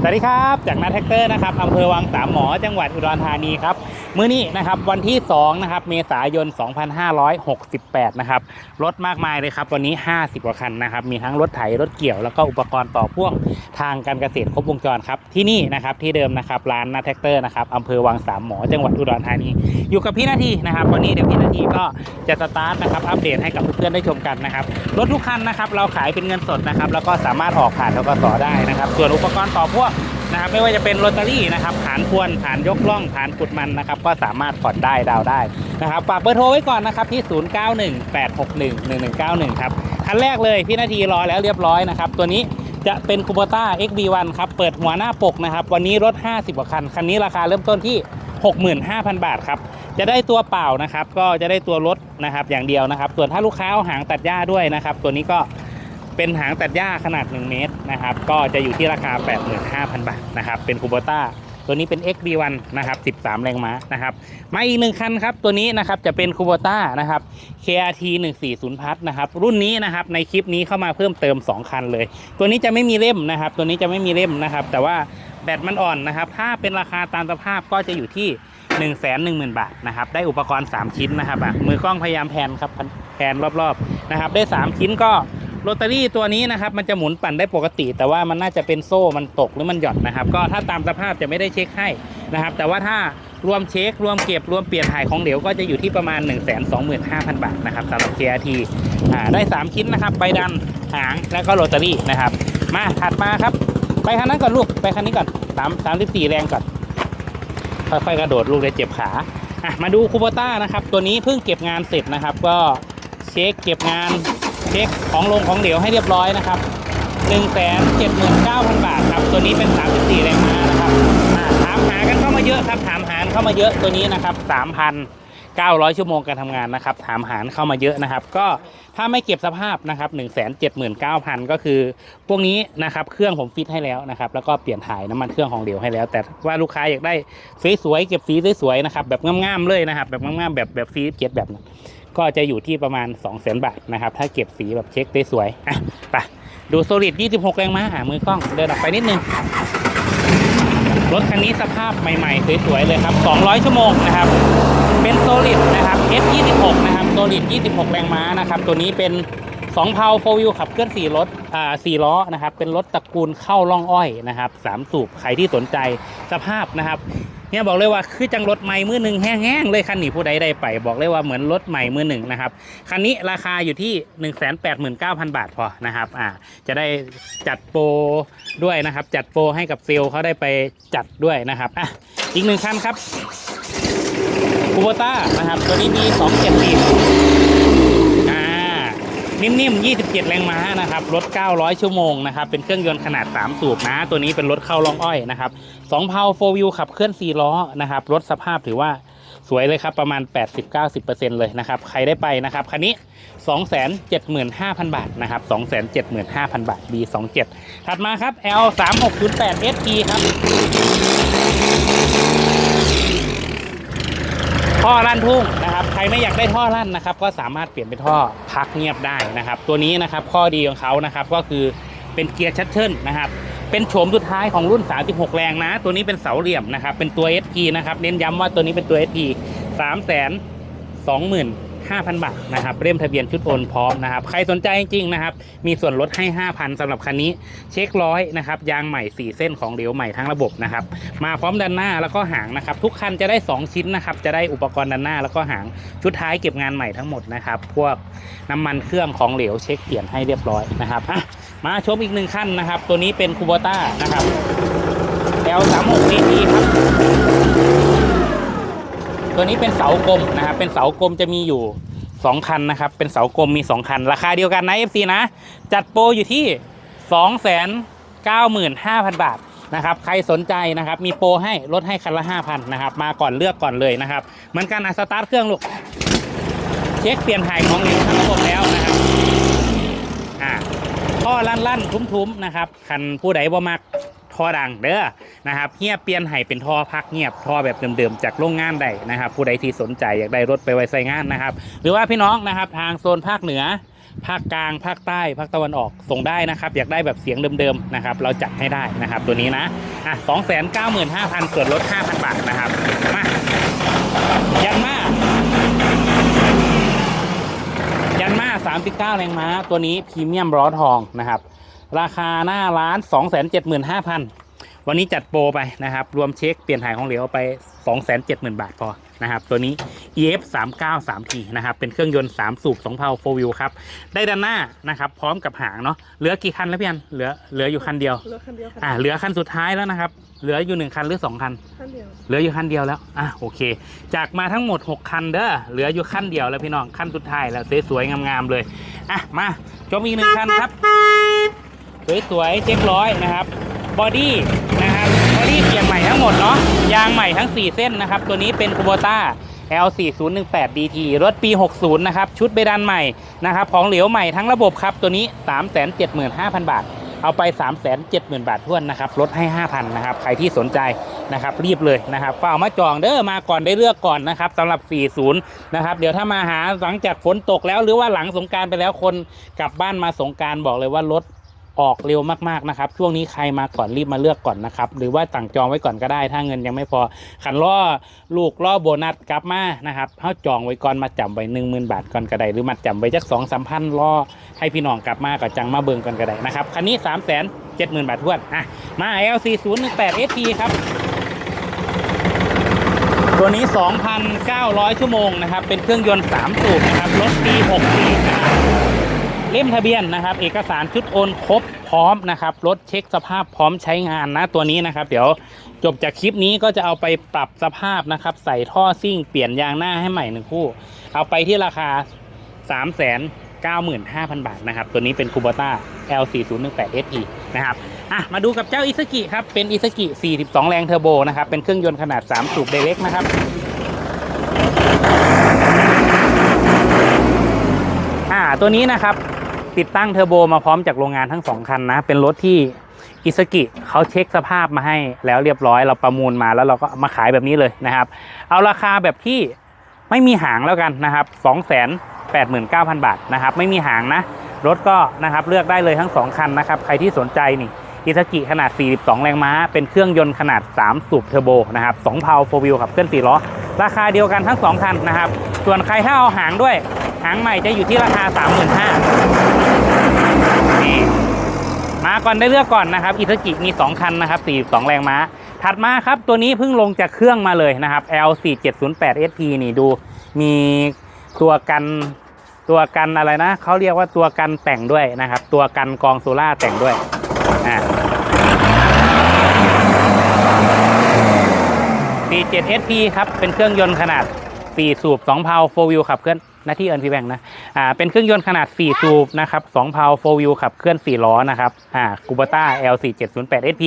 สวัสดีครับ จากนัทแท็กเตอร์นะครับอำเภอวังสามหมอจังหวัดอุดรธานีครับ มื้อนี้นะครับวันที่2นะครับเมษายน 2568 นะครับรถมากมายเลยครับวันนี้ 50 กว่าคันนะครับมีทั้งรถไถรถเกี่ยวแล้วก็อุปกรณ์ต่อพ่วงทางการเกษตรครบวงจรครับที่นี่นะครับที่เดิมนะครับร้านนัทแท็กเตอร์นะครับอำเภอวังสามหมอจังหวัดอุดรธานีอยู่กับพี่นาทีนะครับวันนี้เดี๋ยวพี่นาทีก็จะสตาร์ทนะครับอัปเดตให้กับเพื่อนๆได้ชมกันนะครับรถทุกคันนะครับเราขายเป็นเงินสดนะครับแล้วก็สามารถออกผ่านทกสได้นะครับส่วนอุปกรณ์ต่อพ่วง นะครับไม่ว่าจะเป็นโรตารี่นะครับฐานพวนฐานยกล่องฐานขุดมันนะครับก็สามารถผ่อนได้ดาวได้นะครับฝากเบอร์โทรไว้ก่อนนะครับที่ 0918611191 ครับคันแรกเลยพี่นาทีรอแล้วเรียบร้อยนะครับตัวนี้จะเป็นคูโบต้า XB1 ครับเปิดหัวหน้าปกนะครับวันนี้รถ 50กว่าคันคันนี้ราคาเริ่มต้นที่ 65,000 บาทครับจะได้ตัวเปล่านะครับก็จะได้ตัวรถนะครับอย่างเดียวนะครับส่วนถ้าลูกค้าเอาหางตัดหญ้าด้วยนะครับตัวนี้ก็ เป็นหางตัดหญ้าขนาด 1 เมตรนะครับ ก็จะอยู่ที่ราคา 85,000 บาทนะครับ เป็นคูโบต้าตัวนี้เป็น XB1 นะครับ 13 แรงม้านะครับ มาอีกหนึ่งคันครับ ตัวนี้นะครับจะเป็นคูโบต้านะครับ KRT 140พัทนะครับ รุ่นนี้นะครับในคลิปนี้เข้ามาเพิ่มเติม 2 คันเลย ตัวนี้จะไม่มีเล่มนะครับ ตัวนี้จะไม่มีเล่มนะครับ แต่ว่าแบตมันอ่อนนะครับ ถ้าเป็นราคาตามสภาพก็จะอยู่ที่1 1 0 0 0 0บาทนะครับ ได้อุปกรณ์ 3 ชิ้นนะครับอะมือกล้องพยายามแพนครับแพนรอบๆนะครับ ได้ 3 ชิ้นก็ โรตารี่ตัวนี้นะครับมันจะหมุนปั่นได้ปกติ แต่ว่ามันน่าจะเป็นโซ่มันตกหรือมันหย่อนนะครับ ก็ถ้าตามสภาพจะไม่ได้เช็คให้นะครับ แต่ว่าถ้ารวมเช็ค รวมเก็บรวมเปลี่ยนถ่ายของเหลวก็จะอยู่ที่ประมาณ 1 2 5 0 0 0 บาทนะครับสำหรับ KRT อ่าได้ 3 ชิ้นนะครับใบดันหางแล้วก็โรตารี่นะครับ มาถัดมาครับ ไปคันนั้นก่อนลูกไปคันนี้ก่อนสามสามสิบสี่แรงก่อนค่อยๆกระโดดลูกเลยเจ็บขาอะมาดูคูโบต้านะครับตัวนี้เพิ่งเก็บงานเสร็จนะครับ ก็เช็คเก็บงาน ช็คของลงของเหลวให้เรียบร้อยนะครับ 1 7 9 0 0 0 บาทครับ ตัวนี้เป็น 34 แรงม้านะครับถามหากันเข้ามาเยอะครับ ถามหาเข้ามาเยอะตัวนี้นะครับ 3,900 ชั่วโมงการทำงานนะครับ ถามหาเข้ามาเยอะนะครับ ก็ถ้าไม่เก็บสภาพนะครับ 179,000 ก็คือ พวกนี้นะครับ เครื่องผมฟิตให้แล้วนะครับ แล้วก็เปลี่ยนถ่ายน้ำมันเครื่องของเหลวให้แล้ว แต่ว่าลูกค้าอยากได้สวยๆ เก็บสีสวยๆ นะครับ แบบง่ามๆ เลยนะครับ แบบง่ามๆ แบบแบบฟีดเก็ตแบบนั้น ก็จะอยู่ที่ประมาณ 2 0 0 0 0 0 บาทนะครับ ถ้าเก็บสีแบบเช็คได้สวยอะไปดูโซลิด26 แรงม้าหามือกล้องเดินออกไปนิดนึง รถคันนี้สภาพใหม่ๆ สวยๆ เลยครับ 200 ชั่วโมงนะครับ เป็นโซลิดนะครับ S26 นะครับโซลิด26 แรงม้านะครับ ตัวนี้เป็น2เพาโฟวิวขับเคลื่อน4รถอ่า4ล้อนะครับ เป็นรถตระกูลเข้าล่องอ้อยนะครับ3สูบใครที่สนใจสภาพนะครับ เนี่ยบอกเลยว่าคือจังรถใหม่มือหนึ่งแห้งๆเลยคันนี้ผู้ใดได้ไปบอกเลยว่าเหมือนรถใหม่มือหนึ่งนะครับคันนี้ราคาอยู่ที่ 189,000 บาทพอนะครับอ่าจะได้จัดโปรด้วยนะครับ จัดโปรให้กับเซลล์เขาได้ไปจัดด้วยนะครับอะอีกหนึ่งคันครับคูโบต้านะครับตัวนี้มี274อ่า นิ่มๆ 27 แรงม้านะครับ รถ 900 ชั่วโมงนะครับ เป็นเครื่องยนต์ขนาด 3 สูบนะ ตัวนี้เป็นรถเข้าลองอ้อยนะครับ2เพาโฟวิวขับเคลื่อน 4 ล้อนะครับ รถสภาพถือว่าสวยเลยครับ ประมาณ 80-90%เลยนะครับ ใครได้ไปนะครับ คันนี้ 275,000 บาทนะครับ 275,000 บาท B27 ถัดมาครับ L 3 6 0 8 SP ครับ ท่อลั่นทุ่งนะครับ ใครไม่อยากได้ท่อลั่นนะครับ ก็สามารถเปลี่ยนเป็นท่อพักเงียบได้นะครับ ตัวนี้นะครับข้อดีของเขานะครับก็คือเป็นเกียร์ชัตเทิลนะครับ เป็นโฉมสุดท้ายของรุ่น 36 แรงนะ ตัวนี้เป็นเสาเหลี่ยมนะครับ เป็นตัว SP นะครับ เน้นย้ำว่าตัวนี้เป็นตัว SP 3 2 5 0 0 0 บาทนะครับเล่มทะเบียนชุดโอนพร้อมนะครับใครสนใจจริงๆนะครับมีส่วนลดให้ 5,000สำหรับคันนี้เช็คร้อยนะครับยางใหม่ 4 เส้นของเหลวใหม่ทั้งระบบนะครับมาพร้อมดันหน้าแล้วก็หางนะครับทุกคันจะได้ 2 ชิ้นนะครับจะได้อุปกรณ์ดันหน้า แล้วก็หางชุดท้ายเก็บงานใหม่ทั้งหมดนะครับพวกน้ำมันเครื่องของเหลวเช็คเปลี่ยนให้เรียบร้อยนะครับอะมาชมอีกหนึ่งขั้นนะครับ ตัวนี้เป็นคูโบต้านะครับ L36 DT ครับ ตัวนี้เป็นเสากลมนะครับเป็นเสากลมจะมีอยู่ 2 คันนะครับ เป็นเสากลมมี 2 คัน ราคาเดียวกันนะ FC นะ จัดโปรอยู่ที่ 295,000 บาทนะครับใครสนใจนะครับมีโปรให้ลดให้คันละ 5,000นะครับมาก่อนเลือกก่อนเลยนะครับเหมือนกันอะสตาร์ทเครื่องลูกเช็คเปลี่ยนถ่ายของเหลวทั้งระบบแล้วนะครับอ่าท่อลั่นลั่นๆทุ้มๆนะครับคันผู้ใดบ่มัก ท่อดังเด้อนะครับเฮียเปลี่ยนให้เป็นท่อพักเงียบท่อแบบเดิมๆจากโรงงานใดนะครับ ผู้ใดที่สนใจอยากได้รถไปไว้ใส่งานนะครับ หรือว่าพี่น้องนะครับทางโซนภาคเหนือภาคกลางภาคใต้ภาคตะวันออกส่งได้นะครับ อยากได้แบบเสียงเดิมๆนะครับ เราจัดให้ได้นะครับ ตัวนี้นะอะสองแสนเก้าหมื่นห้าพันส่วนลดห้าพันบาทนะครับมายันมายันมา39แรงม้าตัวนี้พรีเมียมร้อทองนะครับ ราคาหน้าร้าน 275,000 วันนี้จัดโปรไปนะครับ รวมเช็คเปลี่ยนถ่ายของเหลวไป 270,000 บาทพอนะครับ ตัวนี้ EF 393 3 t นะครับ เป็นเครื่องยนต์ 3 สูบ2เพา4 wheel ครับ ได้ด้านหน้านะครับ พร้อมกับหางเนาะ เหลือกี่คันแล้วพี่อันเหลือ เหลืออยู่คันเดียวรถคันเดียวค่ะอ่าเหลือคันสุดท้ายแล้วนะครับ เหลืออยู่หนึ่งคันหรือสองคัน คันเดียว เหลืออยู่คันเดียวแล้ว อะโอเค จากมาทั้งหมด 6 คันเด้อ เหลืออยู่คันเดียวแล้วพี่น้อง คันสุดท้ายแล้วสวยๆงามๆเลย อะมา ชมอีกหนึ่งคันครับ สวยๆเจ็บร้อยนะครับบอดี้นะครับบอดี้เปลี่ยนใหม่ทั้งหมดเนาะยางใหม่ทั้ง 4 เส้นนะครับ ตัวนี้เป็นคูโบต้า L4018 DT รถปี 60 นะครับ ชุดเบดันใหม่นะครับ ของเหลวใหม่ทั้งระบบครับ ตัวนี้ 375,000 บาท เอาไป 370,000 บาททวนนะครับลดให้ 5,000 นะครับ ใครที่สนใจนะครับ รีบเลยนะครับเฝ้ามาจองเด้อมาก่อนได้เลือกก่อนนะครับสำหรับ 40 นะครับ เดี๋ยวถ้ามาหาหลังจากฝนตกแล้วหรือว่าหลังสงการไปแล้วคนกลับบ้านมาสงการบอกเลยว่ารถ ออกเร็วมากๆนะครับ ช่วงนี้ใครมาก่อนรีบมาเลือกก่อนนะครับ หรือว่าสั่งจองไว้ก่อนก็ได้ ถ้าเงินยังไม่พอขันล่อลูกล่อโบนัสกลับมานะครับเขาจองไว้ก่อนมาจำไว้หนึ่งหมื่นบาทก่อนก็ได้หรือมาจำไว้จักสองสามพันล่อให้พี่น้องกลับมากับจังมาเบิ่งก่อนก็ได้นะครับคันนี้3ามแสนเจ็ดหมื่นบาททวนอะมา LC 0 1 8 SP ครับตัวนี้ 2,900 ชั่วโมงนะครับ เป็นเครื่องยนต์ 3 สูบนะครับ รถปี64นะครับ เล่มทะเบียนนะครับ เอกสารชุดโอนครบพร้อมนะครับรถเช็คสภาพพร้อมใช้งานนะตัวนี้นะครับ เดี๋ยวจบจากคลิปนี้ก็จะเอาไปปรับสภาพนะครับ ใส่ท่อซิ่งเปลี่ยนยางหน้าให้ใหม่หนึ่งคู่ เอาไปที่ราคา3 9 5 0 0 0 บาทนะครับ ตัวนี้เป็นคูบต้า L4018 SE นะครับอะมาดูกับเจ้าอิสกิครับ เป็นอิสกิ 42 แรงเทอร์โบนะครับ เป็นเครื่องยนต์ขนาด 3 สูบเดเล็กนะครับอ่าตัวนี้นะครับ ติดตั้งเทอร์โบมาพร้อมจากโรงงานทั้งสองคันนะ เป็นรถที่อิสกิเขาเช็คสภาพมาให้แล้วเรียบร้อยเราประมูลมาแล้วเราก็มาขายแบบนี้เลยนะครับ เอาราคาแบบที่ไม่มีหางแล้วกันนะครับ289,000 บาทนะครับ ไม่มีหางนะ รถก็นะครับเลือกได้เลยทั้ง 2 คันนะครับ ใครที่สนใจนี่อิสกิขนาด 42 แรงม้า เป็นเครื่องยนต์ขนาด 3 สูบเทอร์โบนะครับ2เพาโฟวิลขับเคลื่อน4ล้อ ราคาเดียวกันทั้ง 2 คันนะครับ ส่วนใครถ้าเอาหางด้วย หางใหม่จะอยู่ที่ราคา 35,000นี่มาก่อนได้เลือกก่อนนะครับอิสกิมี 2 คันนะครับ42 แรงม้า ถัดมาครับตัวนี้เพิ่งลงจากเครื่องมาเลยนะครับ L4708 SP นี่ดูมีตัวกันตัวกันอะไรนะเขาเรียกว่าตัวกันแต่งด้วยนะครับ ตัวกันกองโซล่าแต่งด้วยอ่า 47 SP ครับเป็นเครื่องยนต์ขนาด 4 สูบ 2 เพา4 wheel ขับเคลื่อน หน้าที่เอินพีแบงนะอ่าเป็นเครื่องยนต์ขนาด 4 สูบนะครับ2เพา4 wheel ขับเคลื่อน 4 ล้อนะครับอ่าคูบต้า L4708 SP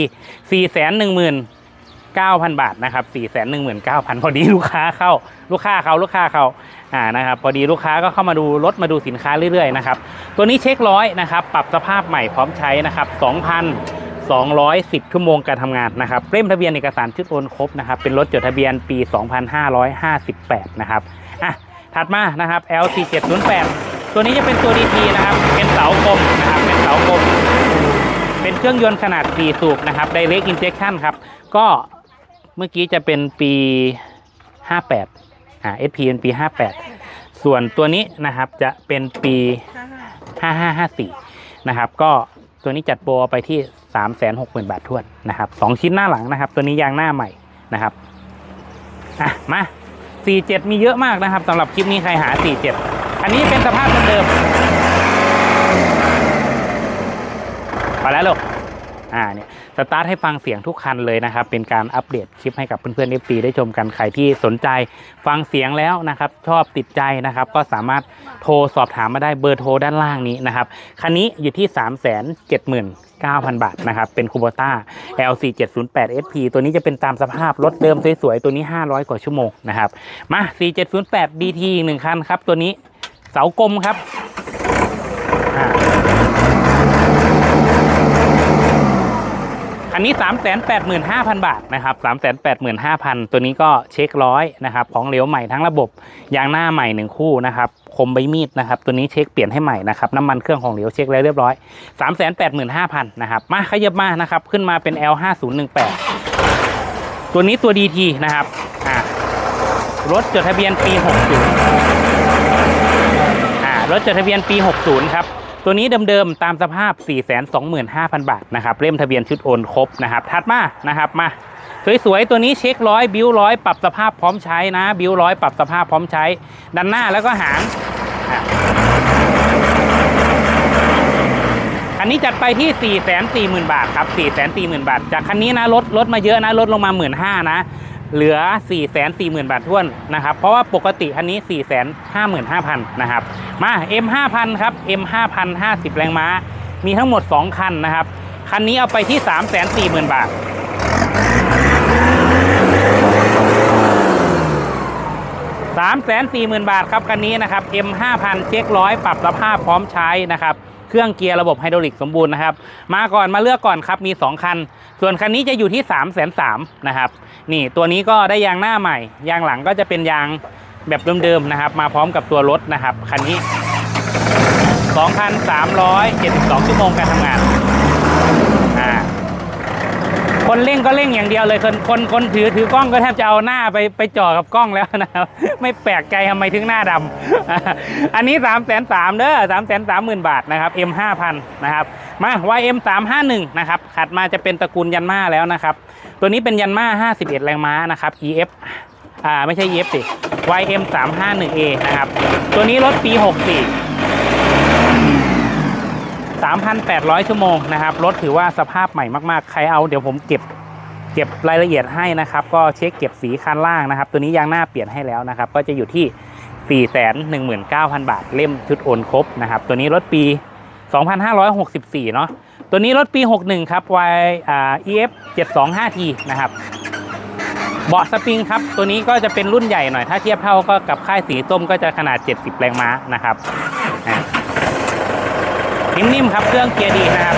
419,000 บาทนะครับ419,000 พอดีลูกค้าเข้าลูกค้าเขาลูกค้าเขาอ่านะครับพอดีลูกค้าก็เข้ามาดูรถมาดูสินค้าเรื่อยๆนะครับตัวนี้เช็คร้อยนะครับปรับสภาพใหม่พร้อมใช้นะครับ2,000 210 ชั่วโมงการทำงานนะครับเล่มทะเบียนเอกสารชุดโอนครบนะครับเป็นรถจดทะเบียนปี 2558 นะครับอะ ถัดมานะครับ LC708 ตัวนี้จะเป็นตัว DT นะครับ เป็นเสากลมนะครับเป็นเสากลม เป็นเครื่องยนต์ขนาด 4 สูบนะครับ Direct Injection ครับ ก็เมื่อกี้จะเป็นปี 58อ่า SP เป็นปี 58 ส่วนตัวนี้นะครับจะเป็นปี 5554 นะครับก็ตัวนี้จัดโปรไปที่ 360,000 บาททวนนะครับสองชิ้นหน้าหลังนะครับ ตัวนี้ยางหน้าใหม่นะครับ อะ มา 47 มีเยอะมากนะครับสำหรับคลิปนี้ใครหา 47 อันนี้เป็นสภาพเดิมไปแล้วลูกอ่าเนี่ยสตาร์ทให้ฟังเสียงทุกคันเลยนะครับ เป็นการอัปเดตคลิปให้กับเพื่อนๆ FC ได้ชมกันใครที่สนใจฟังเสียงแล้วนะครับ ชอบติดใจนะครับ ก็สามารถโทรสอบถามมาได้เบอร์โทรด้านล่างนี้นะครับ คันนี้อยู่ที่ 3 7 9 0 0 0 บาทนะครับ เป็นคูโบต้า LC 708 SP ตัวนี้จะเป็นตามสภาพรถเดิมสวยๆ ตัวนี้ 500 กว่าชั่วโมงนะครับ มา 4708 BT อีกหนึ่งคันครับ ตัวนี้เสากลมครับ อันนนี้ 3 8 5 0 0 0 บาทนะครับ3 8 5 0 0 0 ตัวนี้ก็เช็คร้อยนะครับของเหลวใหม่ทั้งระบบยางหน้าใหม่หนึ่งคู่นะครับคมใบมีดนะครับตัวนี้เช็คเปลี่ยนให้ใหม่นะครับน้ำมันเครื่องของเหลวเช็คแล้วเรียบร้อย 3 8 5 0 0 0นะครับมาขยับมานะครับขึ้นมาเป็น L 5 0 1 8 ตัวนี้ตัว DT นะครับอ่ารถจดทะเบียนปี 60อ่ารถจดทะเบียนปี 60 ครับ ตัวนี้เดิมๆตามสภาพ 425,000 บาทนะครับเล่มทะเบียนชุดโอนครบนะครับถัดมานะครับมาสวยๆ ตัวนี้เช็คร้อยบิวร้อยปรับสภาพพร้อมใช้นะ บิวร้อยปรับสภาพพร้อมใช้ ดันหน้าแล้วก็หางคันนี้จัดไปที่ 4 4 0 0 0 0 บาทครับ 4 4 0 0 0 0 บาท จากคันนี้นะลดลดมาเยอะนะลดลงมา 1 5ื่นนะ เหลือ 4 4 0 0 0 0 บาทท้วนนะครับ เพราะว่าปกติคันนี้ 4 5 5 0 0 0 นะครับ มา M 5 0 0ครับ M 5 0 0 50 แรงม้า มีทั้งหมด 2 คันนะครับ คันนี้เอาไปที่ 3 4 0 0 0 0 บาท 3 4 0 0 0 0 บาทครับคันนี้นะครับ M 5 0 0เช็คร้อยปรับสภาพพร้อมใช้นะครับ เครื่องเกียร์ระบบไฮดรอลิกสมบูรณ์นะครับ มาก่อนมาเลือกก่อนครับมี 2 คัน ส่วนคันนี้จะอยู่ที่ 3 3 0 0 0นะครับ นี่ตัวนี้ก็ได้ยางหน้าใหม่ ยางหลังก็จะเป็นยางแบบเดิมๆนะครับ มาพร้อมกับตัวรถนะครับคันนี้ 2,372 ชั่วโมงการทำงาน คนเร่งก็เร่งอย่างเดียวเลย คนคนคนถือถือกล้องก็แทบจะเอาหน้าไปไปจ่อกับกล้องแล้วนะครับ ไม่แปลกใจทำไมถึงหน้าดำอันนี้3 3 0 0 0เด้อ3 3 0 0 0 0บาทนะครับ M 5 0 0 0นะครับ มา YM 3 5 1นะครับขัดมาจะเป็นตระกูลยันมาแล้วนะครับ ตัวนี้เป็นยันมา 51 แรงม้านะครับ EF อ่าไม่ใช่ EF สิ YM 3 5 1 A นะครับ ตัวนี้รถปี 64 3,800 ชั่วโมงนะครับ รถถือว่าสภาพใหม่มากๆ ใครเอาเดี๋ยวผมเก็บเก็บรายละเอียดให้นะครับ ก็เช็คเก็บสีคันล่างนะครับ ตัวนี้ยางหน้าเปลี่ยนให้แล้วนะครับ ก็จะอยู่ที่ 419,000 บาท เล่มชุดโอนครบนะครับ ตัวนี้รถปี 2564 เนาะ ตัวนี้รถปี 61 ครับ Y อ่า EF 725T นะครับเบาะสปริงครับตัวนี้ก็จะเป็นรุ่นใหญ่หน่อย ถ้าเทียบเท่าก็กับค่ายสีส้มก็จะขนาด 70 แรงม้านะครับ นิ่มๆครับเครื่องเกียร์ดีนะครับ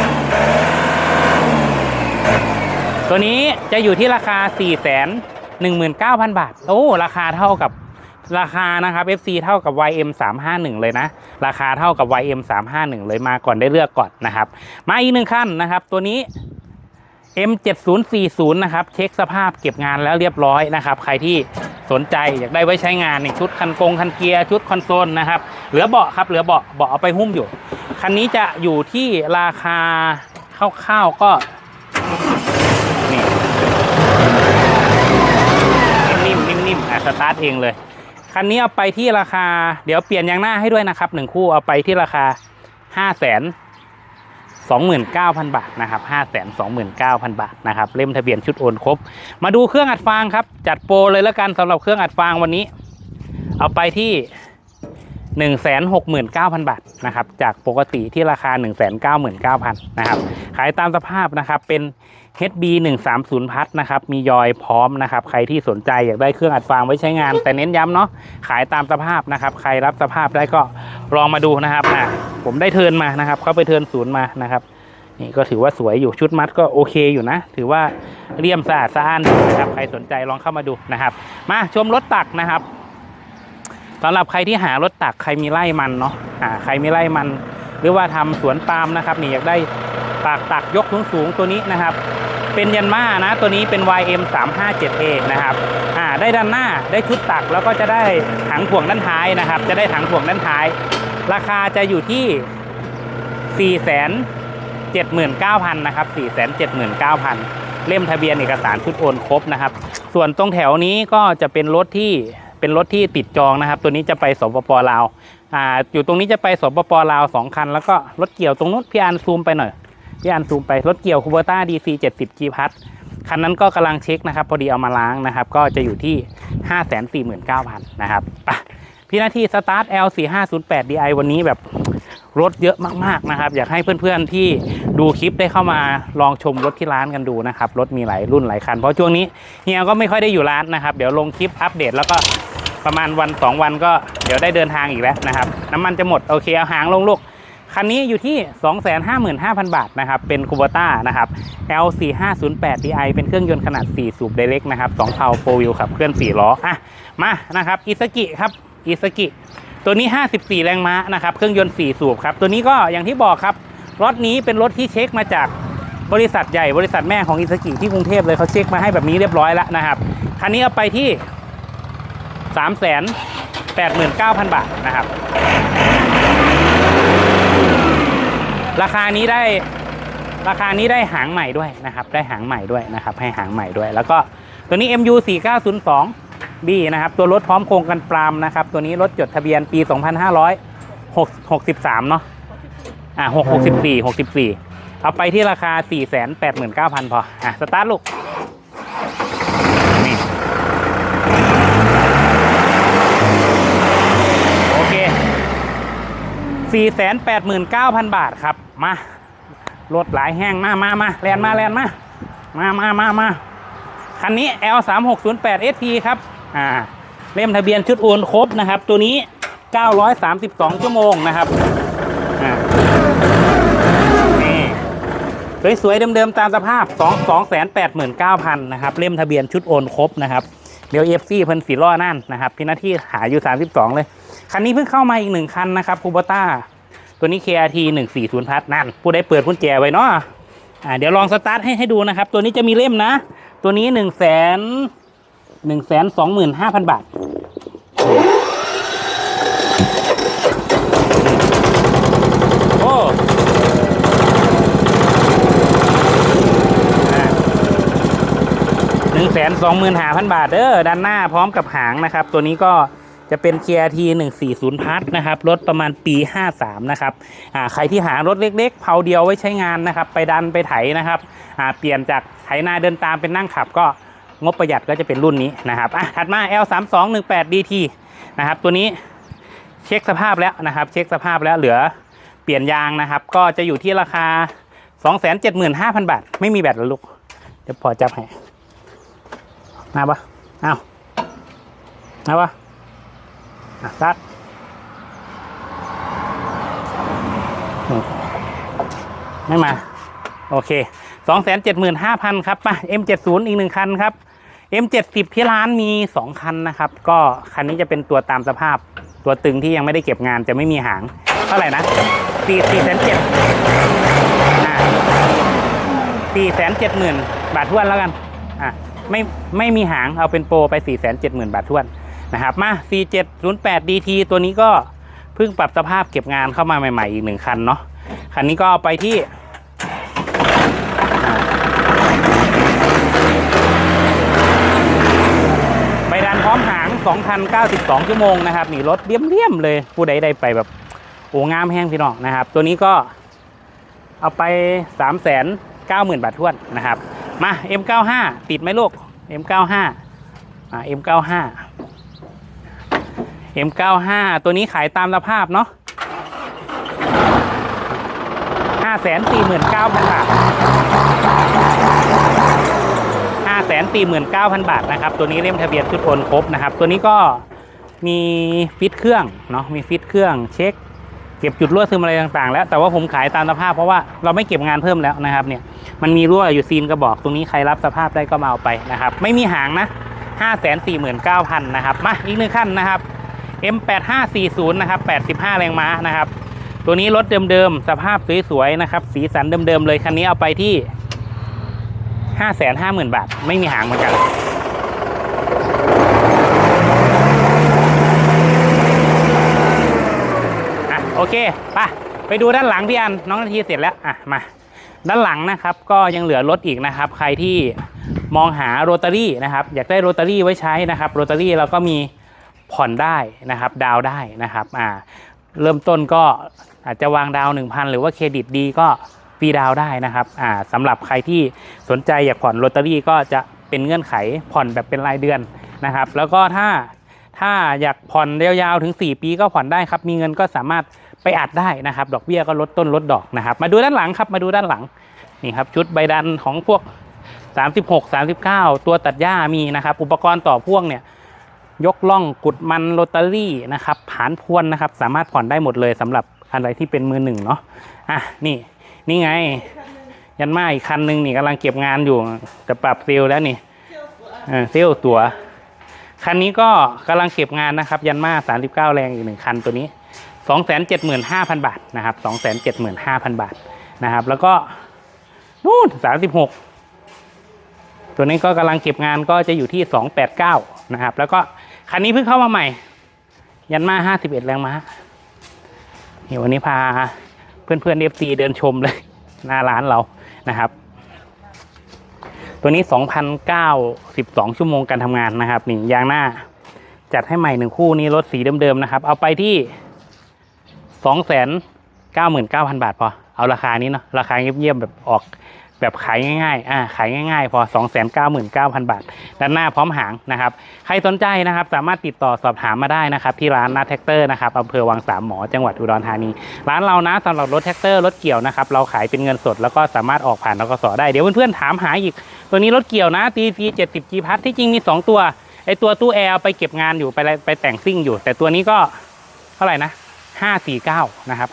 ตัวนี้จะอยู่ที่ราคา 4 1 9 0 0 0 บาท โอ้ ราคาเท่ากับราคานะครับ FC เท่ากับ YM 351เลยนะ ราคาเท่ากับ YM 351เลยมาก่อนได้เลือกก่อนนะครับ มาอีกหนึ่งขั้นนะครับ ตัวนี้ M 7040 นะครับ เช็คสภาพเก็บงานแล้วเรียบร้อยนะครับ ใครที่สนใจอยากได้ไว้ใช้งานในชุดคันกงคันเกียร์ชุดคอนโซลนะครับ เหลือเบาะครับ เหลือเบาะเบาะเอาไปหุ้มอยู่ คันนี้จะอยู่ที่ราคาคร่าวๆก็นี่นิ่มๆนิ่มๆอะสตาร์ทเองเลย คันนี้เอาไปที่ราคา เดี๋ยวเปลี่ยนยางหน้าให้ด้วยนะครับหนึ่งคู่เอาไปที่ราคาห้าแสนสองหมื่นเก้าพันบาทนะครับห้าแสนสองหมื่นเก้าพันบาทนะครับ เล่มทะเบียนชุดโอนครบ มาดูเครื่องอัดฟางครับ จัดโปรเลยแล้วกันสำหรับเครื่องอัดฟางวันนี้ เอาไปที่ 1 6 9 0 0 0 บาทนะครับจากปกติที่ราคา 1 9 9 0 0 0นะครับขายตามสภาพนะครับเป็น HB 130พัทนะครับมียอยพร้อมนะครับใครที่สนใจอยากได้เครื่องอัดฟางไว้ใช้งาน แต่เน้นย้ำเนาะขายตามสภาพนะครับใครรับสภาพได้ก็ลองมาดูนะครับอะผมได้เทินมานะครับเข้าไปเทินศูนย์มานะครับนี่ก็ถือว่าสวยอยู่ชุดมัดก็โอเคอยู่นะ ถือว่าเรียมสะอาดสะอ้านนะครับใครสนใจลองเข้ามาดูนะครับ มาชมรถตักนะครับ สำหรับใครที่หารถตักใครมีไร่มันเนาะอ่าใครมีไร่มัน หรือว่าทำสวนปาล์มนะครับนี่อยากได้ปากตักยกสูงสูงๆตัวนี้นะครับ เป็นยันมานะตัวนี้เป็น YM 3 5 7 A นะครับอ่าได้ด้านหน้าได้ชุดตักแล้วก็จะได้ถังถ่วงด้านท้ายนะครับ จะได้ถังถ่วงด้านท้าย ราคาจะอยู่ที่ 4 7 9 0 0 0นะครับ4 7 9 0 0 0เล่มทะเบียนเอกสารชุดโอนครบนะครับ ส่วนตรงแถวนี้ก็จะเป็นรถที่ เป็นรถที่ติดจองนะครับ ตัวนี้จะไปสปปลาวอ่าอยู่ตรงนี้จะไปสปปลาวสองคัน แล้วก็รถเกี่ยวตรงนู้นพี่อันซูมไปหน่อยพี่อันซูมไปรถเกี่ยวคูเบต้าดีซีเจ็ดสิบจีพัทคันนั้นก็กำลังเช็คนะครับ พอดีเอามาล้างนะครับ ก็จะอยู่ที่ห้าแสนสี่หมื่นเก้าพันนะครับไปพี่หน้าที่สตาร์ท L 4 5 0 8 DI วันนี้แบบรถเยอะมากๆนะครับ อยากให้เพื่อนๆที่ดูคลิปได้เข้ามาลองชมรถที่ร้านกันดูนะครับ รถมีหลายรุ่นหลายคัน เพราะช่วงนี้เฮียก็ไม่ค่อยได้อยู่ร้านนะครับ เดี๋ยวลงคลิปอัปเดตแล้วก็ ประมาณวัน 2 วันก็เดี๋ยวได้เดินทางอีกแล้วนะครับ น้ำมันจะหมด โอเค เอาหางลงลูก คันนี้อยู่ที่ 255,000 บาทนะครับ เป็นคู b ต้านะครับ L4508 Di เป็นเครื่องยนต์ขนาด 4 สูบ Direct นะครับ2เพาโฟวิลขับเคลื่อน 4 ล้อ อะ มานะครับอิสกิครับอิสกิตัวนี้ 54 แรงม้านะครับเครื่องยนต์ 4 สูบครับ ตัวนี้ก็อย่างที่บอกครับรถนี้เป็นรถที่เช็คมาจากบริษัทใหญ่บริษัทแม่ของอิสกิที่กรุงเทพเลยเขาเช็คมาให้แบบนี้เรียบร้อยแล้วนะครับคันนี้เอาไปที่ 3 8 9 0 0 0 บาทนะครับ ราคานี้ได้ราคานี้ได้หางใหม่ด้วยนะครับ ได้หางใหม่ด้วยนะครับ ให้หางใหม่ด้วย แล้วก็ตัวนี้ MU 4902 B นะครับ ตัวรถพร้อมโครงกันปรามนะครับ ตัวนี้รถจดทะเบียนปี 2563 เนาะอ่า664 64 เอาไปที่ราคา 489,000 พอ อะ สตาร์ทลูก 489,000 บาทครับ มารถหลายแห้งมามามาแลนมาแลนมามามามามาคันนี้ L 3 6 0 8 ST ครับ อ่า เล่มทะเบียนชุดโอนครบนะครับ ตัวนี้ 932 ชั่วโมงนะครับ อ่า นี่ สวยๆ เดิมๆ ตามสภาพ 2 2 8 9 0 0 0 นะครับ เล่มทะเบียนชุดโอนครบนะครับ เดี๋ยวเอฟซีเพิ่นสีล้อนั่นนะครับ พี่หน้าที่หาอยู่ 32 เลย คันนี้เพิ่งเข้ามาอีกหนึ่งคันนะครับคูบต้าตัวนี้ KRT 140พัทนั่นผู้ได้เปิดกุญแจไว้เนาะอ่าเดี๋ยวลองสตาร์ทให้ให้ดูนะครับ ตัวนี้จะมีเล่มนะ ตัวนี้1นึ่งแสนหนึ่งแสนสองหมื่นห้าพันบาทโอ้หนึ่งแสนสองหมื่นห้าพันบาทเด้อด้านหน้าพร้อมกับหางนะครับ ตัวนี้ก็ จะเป็น KRT 140พัทนะครับ รถประมาณปี 53 นะครับอ่าใครที่หารถเล็กๆ เผาเดียวไว้ใช้งานนะครับ ไปดันไปไถนะครับอ่าเปลี่ยนจากไถนาเดินตามเป็นนั่งขับก็งบประหยัดก็จะเป็นรุ่นนี้นะครับอะถัดมา L 3 2 1 8 DT นะครับ ตัวนี้เช็คสภาพแล้วนะครับ เช็คสภาพแล้วเหลือเปลี่ยนยางนะครับ ก็จะอยู่ที่ราคา 275,000 บาท ไม่มีแบตแล้วลูก เดี๋ยวพอจับให้มาปะเอามาปะ อะซัดอืมไม่มา โอเค275,000ครับป่ะ M70 อีกหนึ่งคันครับ M70 ที่ร้านมี2คันนะครับ ก็คันนี้จะเป็นตัวตามสภาพ ตัวตึงที่ยังไม่ได้เก็บงานจะไม่มีหาง เท่าไหร่นะ4 4 7 0 0 0อ่า4 7 0 0 0 0บาททวนแล้วกัน อะ ไม่ไม่มีหางเอาเป็นโปรไป4 7 0 0 0 0บาททวน นะครับมา 4708 DT ตัวนี้ก็เพิ่งปรับสภาพเก็บงานเข้ามาใหม่ ๆ อีกหนึ่งคันเนาะคันนี้ก็เอาไปที่ใบดันพร้อมหาง 2,092 ชั่วโมงนะครับนี่รถเลี่ยมๆเลยผู้ใดได้ไปแบบโอ้งามแห้งพี่น้องนะครับ ตัวนี้ก็เอาไป 390,000 บาททวนนะครับ มา M95 ติดไหมลูก M95 อ่า M95 M95 ตัวนี้ขายตามสภาพเนาะ549,000 บาท 549,000 บาทนะครับ ตัวนี้เล่มทะเบียนชุดโอนครบนะครับ ตัวนี้ก็มีฟิตเครื่องเนาะ มีฟิตเครื่องเช็ค เก็บจุดรั่วซึมอะไรต่างๆ แล้ว แต่ว่าผมขายตามสภาพเพราะว่าเราไม่เก็บงานเพิ่มแล้วนะครับเนี่ย มันมีรั่วอยู่ซีนกระบอก ตรงนี้ใครรับสภาพได้ก็มาเอาไปนะครับ ไม่มีหางนะ 549,000นะครับ มาอีกหนึ่งขั้นนะครับ M8540 นะครับ 85 แรงม้านะครับ ตัวนี้รถเดิมๆ สภาพสวยๆนะครับ สีสันเดิมๆเลย คันนี้เอาไปที่ 550,000 บาท ไม่มีหางเหมือนกันอะโอเคไปไปดูด้านหลังพี่อัน น้องนาทีเสร็จแล้ว อะ มา ด้านหลังนะครับ ก็ยังเหลือรถอีกนะครับ ใครที่มองหาโรตารี่นะครับ อยากได้โรตารี่ไว้ใช้นะครับ โรตารี่เราก็มี ผ่อนได้นะครับดาวได้นะครับอ่าเริ่มต้นก็อาจจะวางดาวหนึ่งพันหรือว่าเครดิตดีก็ฟรีดาวได้นะครับอ่าสำหรับใครที่สนใจอยากผ่อนโรตารี่ก็จะเป็นเงื่อนไขผ่อนแบบเป็นรายเดือนนะครับ แล้วก็ถ้าถ้าอยากผ่อนยาวๆถึง 4 ปีก็ผ่อนได้ครับ มีเงินก็สามารถไปอัดได้นะครับ ดอกเบี้ยก็ลดต้นลดดอกนะครับ มาดูด้านหลังครับมาดูด้านหลังนี่ครับชุดใบดันของพวก 36 39 ตัวตัดหญ้ามีนะครับ อุปกรณ์ต่อพ่วงเนี่ย ยกล่องกุดมันโรตารี่นะครับผานพวนนะครับ สามารถผ่อนได้หมดเลยสำหรับอะไรที่เป็นมือหนึ่งเนาะอะนี่นี่ไง ยันมาอีกคันหนึ่งนี่กำลังเก็บงานอยู่จะปรับเซลแล้วนี่เซลตัว คันนี้ก็กำลังเก็บงานนะครับ ยันมา39แรงอีกหนึ่งคันตัวนี้275,000บาทนะครับ275,000บาทนะครับ แล้วก็นู่น36ตัวนี้ก็กำลังเก็บงานก็จะอยู่ที่ 289 นะครับ แล้วก็ คันนี้เพิ่งเข้ามาใหม่ ยันมา51แรงม้าเดี๋ยววันนี้พาเพื่อนเพื่อนเอฟซีเดินชมเลยหน้าร้านเรานะครับ ตัวนี้2,092ชั่วโมงการทำงานนะครับนี่ยางหน้าจัดให้ใหม่หนึ่งคู่นี้รถสีเดิมๆนะครับ เอาไปที่299,000บาทพอเอาราคานี้เนาะราคาเงียบๆแบบออก แบบขายง่ายๆอ่าขายง่ายๆ พอ 299,000 บาท ด้านหน้าพร้อมหางนะครับ ใครสนใจนะครับสามารถติดต่อสอบถามมาได้นะครับ ที่ร้านนาแท็กเตอร์นะครับอำเภอวังสามหมอจังหวัดอุดรธานี ร้านเรานะสำหรับรถแท็กเตอร์รถเกี่ยวนะครับเราขายเป็นเงินสดแล้วก็สามารถออกผ่านรกสได้เดี๋ยวเพื่อนๆถามหาอีก ตัวนี้รถเกี่ยวนะ TC 70 G พัทที่จริงมี 2 ตัวไอตัวตู้แอร์ไปเก็บงานอยู่ไปอะไรไปแต่งซิ่งอยู่ แต่ตัวนี้ก็เท่าไหร่นะ549นะครับ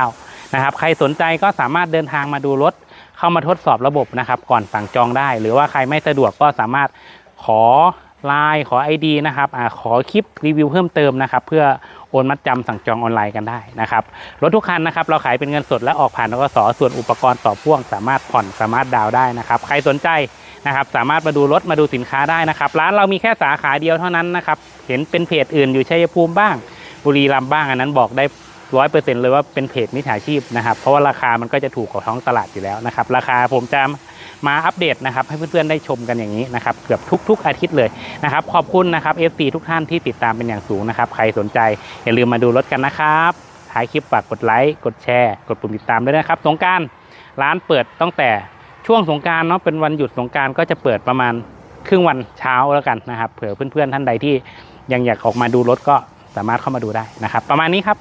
549นะครับใครสนใจก็สามารถเดินทางมาดูรถ เข้ามาทดสอบระบบนะครับ ก่อนสั่งจองได้ หรือว่าใครไม่สะดวกก็สามารถขอไลน์ขอ ID นะครับอขอคลิปรีวิวเพิ่มเติมนะครับเพื่อโอนมัดจำสั่งจองออนไลน์กันได้นะครับรถทุกคันนะครับเราขายเป็นเงินสดและออกผ่านกสส่วนอุปกรณ์ต่อพ่วง สามารถผ่อนสามารถดาวน์ได้นะครับใครสนใจนะครับสามารถมาดูรถมาดูสินค้าได้นะครับร้านเรามีแค่สาขาเดียวเท่านั้นนะครับเห็นเป็นเพจอื่นอยู่ชัยภูมิบ้าง บุรีรัมย์บ้างอันนั้นบอกได้ ร้อยเปอร์เซ็นต์เลยว่าเป็นเพจมิจฉาชีพนะครับ เพราะว่าราคามันก็จะถูกกว่าท้องตลาดอยู่แล้วนะครับ ราคาผมจะมาอัปเดตนะครับ ให้เพื่อนๆได้ชมกันอย่างนี้นะครับ เกือบทุก ๆ อาทิตย์เลยนะครับ ขอบคุณนะครับ FC ทุกท่านที่ติดตามเป็นอย่างสูงนะครับ ใครสนใจอย่าลืมมาดูรถกันนะครับท้ายคลิปฝากกดไลค์ กดแชร์ กดปุ่มติดตามด้วยนะครับ สงการร้านเปิดตั้งแต่ช่วงสงการเนาะ เป็นวันหยุดสงการก็จะเปิดประมาณครึ่งวันเช้าแล้วกันนะครับ เผื่อเพื่อนๆท่านใดที่ยังอยากออกมาดูรถก็สามารถเข้ามาดูได้นะครับ ประมาณนี้ครับ